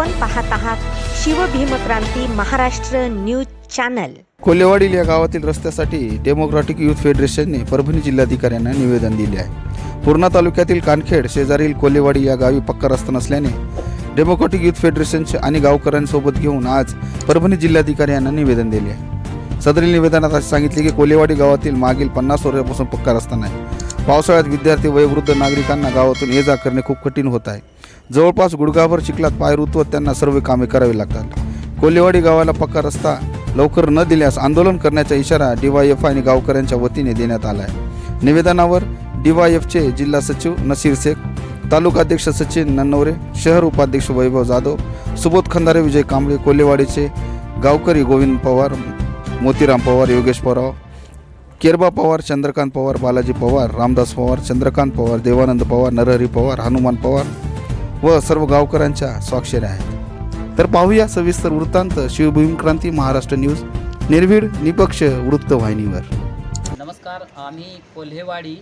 आपण पाहत आहात शिवभीमक्रांती महाराष्ट्र न्यूज चॅनल. कोल्हेवाडील या गावातील रस्त्यासाठी डेमोक्रॅटिक युथ फेडरेशनने परभणी जिल्हाधिकाऱ्यांना निवेदन दिले आहे. पूर्णा तालुक्यातील कानखेड शेजारील कोल्हेवाडी या गावी पक्का रस्ता नसल्याने डेमोक्रॅटिक युथ फेडरेशनचे आणि गावकऱ्यांसोबत घेऊन आज परभणी जिल्हाधिकारी यांना निवेदन दिले आहे. सदरील निवेदनात असे सांगितले की कोल्हेवाडी गावातील मागील पन्नास वर्षापासून पक्का रस्ता नाही. पावसाळ्यात विद्यार्थी वयोवृद्ध नागरिकांना गावातून ये जा करणे खूप कठीण होत आहे. जवळपास गुडघाभर चिखलात पाय रुतवत त्यांना सर्व कामे करावी लागतात. कोल्हेवाडी गावाला पक्का रस्ता लवकर न दिल्यास आंदोलन करण्याचा इशारा डीवायएफ आणि गावकऱ्यांच्या वतीने देण्यात आला आहे निवेदनावर डीवायएफचे जिल्हा सचिव नसीर शेख तालुकाध्यक्ष सचिन नन्नवरे शहर उपाध्यक्ष वैभव जाधव सुबोध खंदारे विजय कांबळे कोल्हेवाडीचे गावकरी गोविंद पवार मोतीराम पवार योगेश पवार केरबा पवार चंद्रकांत पवार बालाजी पवार रामदास पवार चंद्रकांत पवार देवानंद पवार नरहरी पवार हनुमान पवार व सर्व गावकऱ्यांच्या स्वाक्षऱ्या आहेत. तर पाहूया सविस्तर वृत्तांत शिवभूमिक्रांती महाराष्ट्र न्यूज निर्भीड निपक्ष वृत्तवाहिनीवर नमस्कार आम्ही कोल्हेवाडी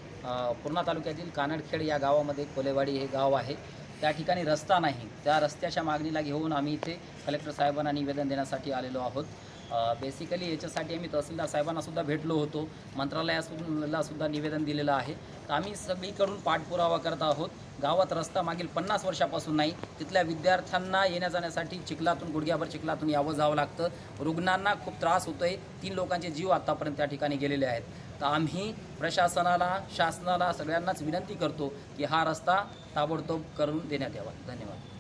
पूर्णा तालुक्यातील कानडखेड या गावामध्ये कोल्हेवाडी हे गाव आहे. त्या ठिकाणी रस्ता नाही. त्या रस्त्याच्या मागणीला घेऊन आम्ही इथे कलेक्टर साहेबांना निवेदन देण्यासाठी आलेलो आहोत. बेसिकली याच्यासाठी आम्ही तहसीलदार साहेबांनासुद्धा भेटलो होतो. मंत्रालयालासुद्धा निवेदन दिलेलं आहे. तर आम्ही सगळीकडून पाठपुरावा करत आहोत. गावात रस्ता मागील पन्नास वर्षापासून नाही. तिथल्या विद्यार्थ्यांना येण्या जाण्यासाठी चिखलातून गुडघ्याभर चिखलातून यावं जावं लागतं. रुग्णांना खूप त्रास होतो आहे तीन लोकांचे जीव आत्तापर्यंत त्या ठिकाणी गेलेले आहेत. तर आम्ही प्रशासनाला शासनाला सगळ्यांनाच विनंती करतो की हा रस्ता ताबडतोब करून देण्यात यावा. धन्यवाद.